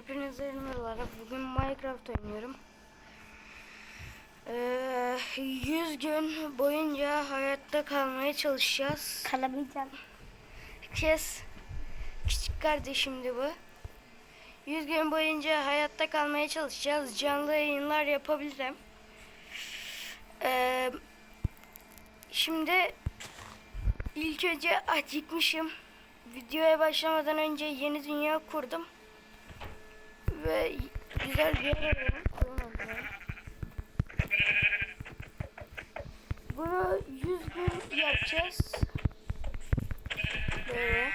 Hepinize merhabalar. Bugün Minecraft oynuyorum. Ee, 100 gün boyunca hayatta kalmaya çalışacağız. Kalamayacağım. Kes. Küçük kardeşimdi bu. 100 gün boyunca hayatta kalmaya çalışacağız. Canlı yayınlar yapabilirim. Ee, şimdi ilk önce acıkmışım. Videoya başlamadan önce yeni dünya kurdum. Ve güzel bir yer arıyorum. Bulamadım. Bunu 100 gün yapacağız. Böyle.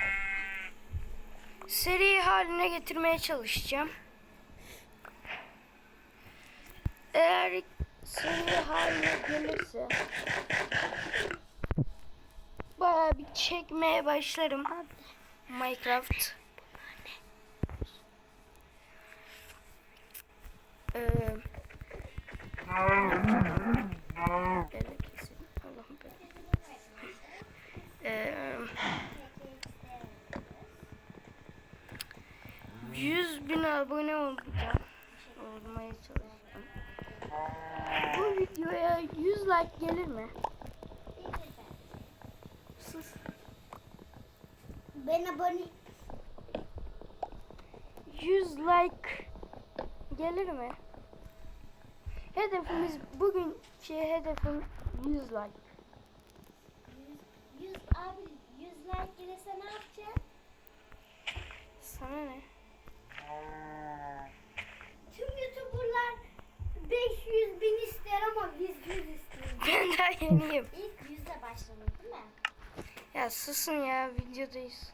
Seri haline getirmeye çalışacağım. Eğer seri haline gelirse bayağı bir çekmeye başlarım. Minecraft. Ee, böyle kesin. Allah'ım böyle. Ee, 100 bin abone olacağım. Olmaya çalışacağım. Bu videoya 100 like gelir mi? Sus. Ben abone 100 like gelir mi? Hedefimiz bugün şey hedefim 100 like. 100 abi 100 like gelirse ne yapacaksın? Sana ne? Tüm youtuberlar 500 bin ister ama biz 100 istiyoruz. Ben daha yeniyim. İlk 100 ile başlanır değil mi? Ya susun ya videodayız.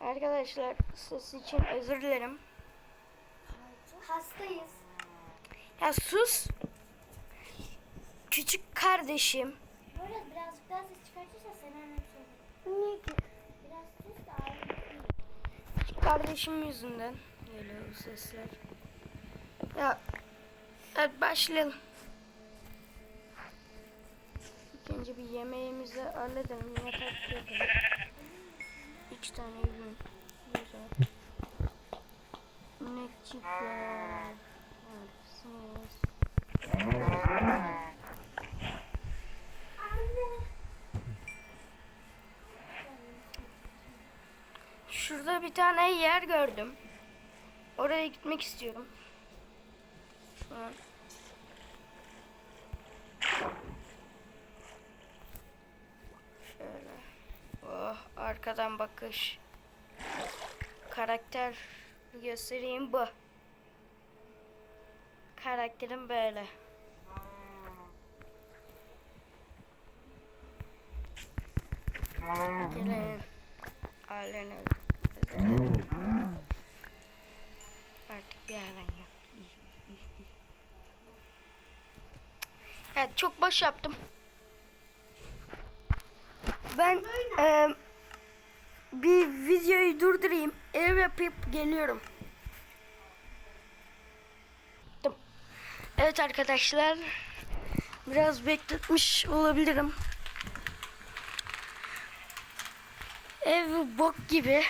Arkadaşlar ses için özür dilerim. Hastayız. Ya sus. Küçük kardeşim. Böyle birazcık daha ses çıkartırsa sen annem Niye ki? Biraz sus da ağrım. Küçük kardeşim yüzünden geliyor bu sesler. Ya hadi başlayalım. İlk önce bir yemeğimizi halledelim. Yatak yapalım. İki tane ürün. Güzel. Anne. Şurada bir tane yer gördüm. Oraya gitmek istiyorum. Şu an. Şöyle. Oh, arkadan bakış. Karakter göstereyim bu. Karakterim böyle. Gelin. Ailen Artık bir ailen yok. Evet çok boş yaptım. Ben eee, bir videoyu durdurayım. Ev yapıp geliyorum. Evet arkadaşlar. Biraz bekletmiş olabilirim. Ev bok gibi.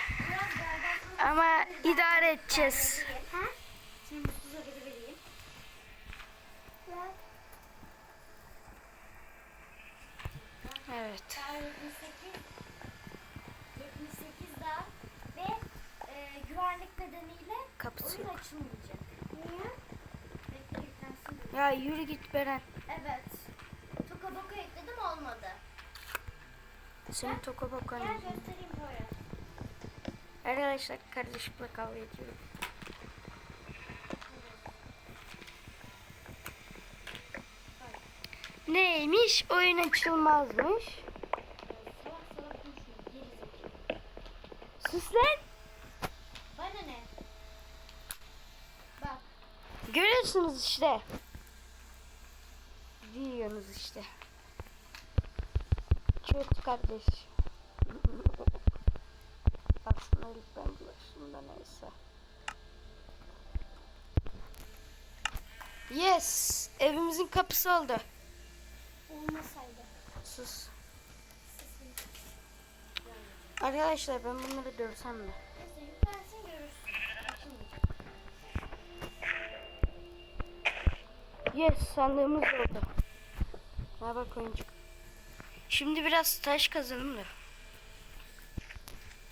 Ama idare edeceğiz. Evet. Daha 78 78 daha ve e, güvenlik nedeniyle Kapısı oyun yok. açılmayacak. Niye? Ya yürü git Beren. Evet. Toka boka ekledim olmadı. Seni toka bakan. Gel göstereyim böyle. Arkadaşlar kardeşimle kavga ediyorum. Neymiş? Oyun açılmazmış. Sus lan. Bana ne? Bak. Görüyorsunuz işte. Biliyorsunuz işte. Kötü kardeş. Aslında ilk ben bulaşımda neyse. Yes! Evimizin kapısı oldu. Olmasaydı. Sus. Arkadaşlar ben bunları dövsem mi? Neyse yüklensin görürsün. Yes sandığımız oldu. Ne bak oyuncak. Şimdi biraz taş kazalım da.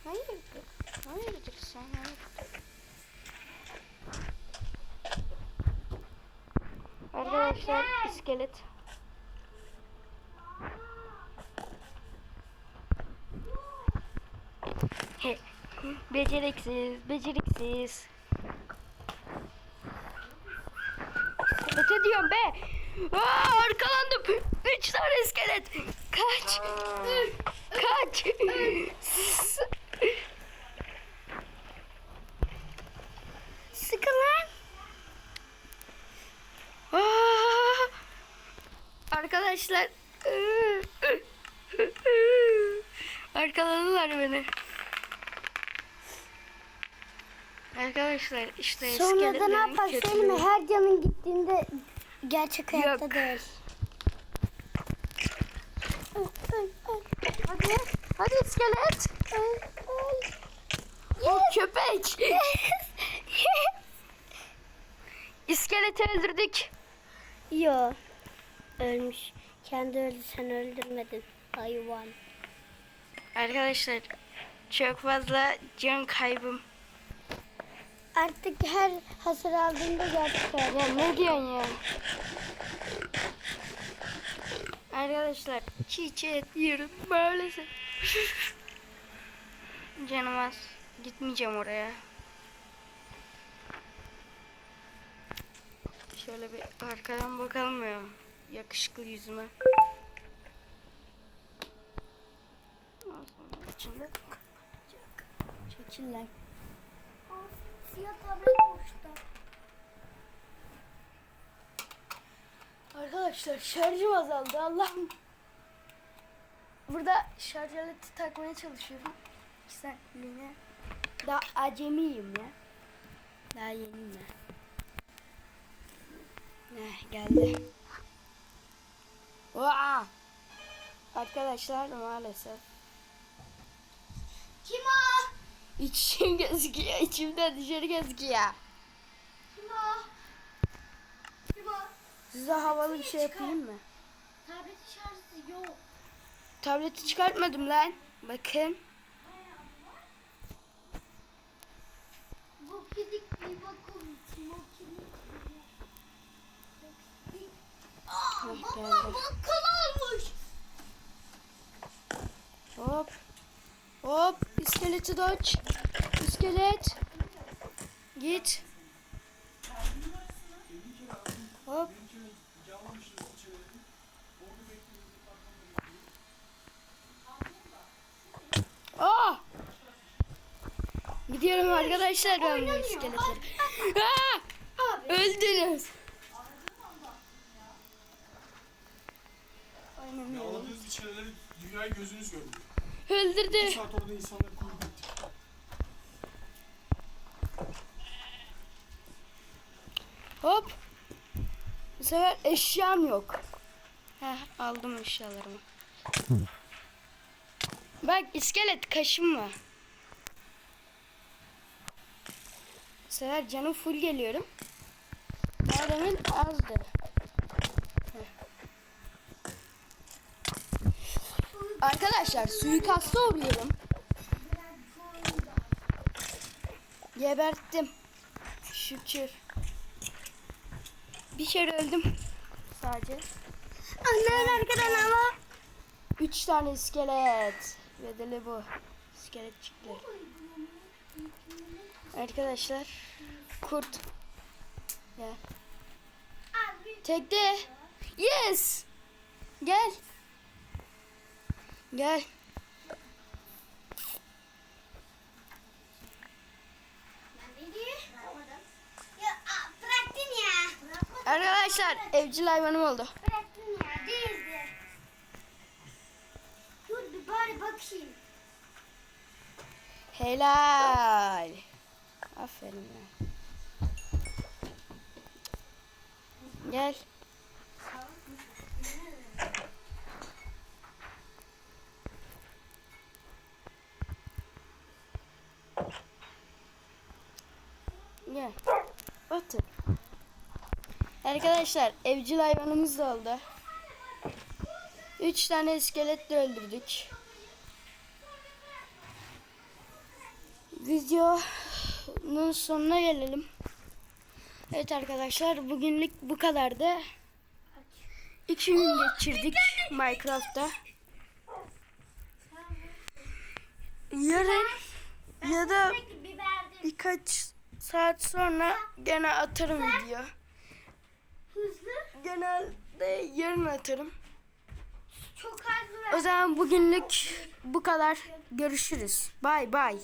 Hayırdır? Hayırdır sen hayırdır? Arkadaşlar iskelet. Beceriksiz, beceriksiz. İskelete diyorum be. Aa, arkalandım. Üç tane iskelet. Kaç. Kaç. Sıkın lan. Aa, arkadaşlar. Arkaladılar beni. Arkadaşlar işte Sonra da ne kötülüğü. söyleyeyim mi? Her canın gittiğinde gerçek hayatta Yok. değil. Hadi. Hadi iskelet. O köpek. İskeleti öldürdük. Yo. Ölmüş. Kendi öldü sen öldürmedin. Hayvan. Arkadaşlar çok fazla can kaybım. Artık her hasar aldığında gerçek hayatta. Ya ne diyorsun ya? Arkadaşlar çiğ et yiyorum maalesef. Canım az. Gitmeyeceğim oraya. Şöyle bir arkadan bakalım ya. Yakışıklı yüzüme. Ağzımın içinde. Çekil lan. Siyah tablet boşta. Arkadaşlar şarjım azaldı Allah'ım. Burada şarj aleti takmaya çalışıyorum. İki saatliğine. Daha acemiyim ya. Daha yeniyim ya. Ne geldi. Vaa! Arkadaşlar maalesef. Kim o? İçim gözüküyor. içimden dışarı gözüküyor. Kim o? Size havalı bir şey yapayım mı? Tablet şarjı yok. Tableti çıkartmadım lan. Bakın. Bu pidik bir? Aa, Heh, baba geldi. bakkal almış. Hop. Hop. Aç. İskelet. Git. Hop. Aa! Gidiyorum arkadaşlar ben bu iskeletleri. Abi. Öldünüz. Yağladığınız içerileri dünyayı gözünüz görmüyor. Öldürdü. Bir saat orada insanları kuyruk Hop. Bu sefer eşyam yok. Heh, aldım eşyalarımı. Bak iskelet kaşım var. Bu sefer canım full geliyorum. Adamın azdı. Heh. Arkadaşlar suikasta oluyorum. Geberttim. Şükür. Bir kere öldüm. Sadece. Annen arkadan ama. Üç tane iskelet. Bedeli bu. İskelet çıktı. Arkadaşlar. Kurt. Gel. Tekte. Yes. Gel. Gel. Ya aa, bıraktın ya. Arkadaşlar evcil hayvanım oldu. Bıraktın ya. Değildi. Dur bir bari bakayım. Helal. Aferin ya. Gel. Arkadaşlar evcil hayvanımız da oldu. Üç tane iskelet de öldürdük. Videonun sonuna gelelim. Evet arkadaşlar bugünlük bu kadardı. İki gün geçirdik Minecraft'ta. Yarın ya da birkaç saat sonra gene atarım video. Genelde yarın atarım. Çok az O zaman bugünlük bu kadar. Görüşürüz. Bay bay.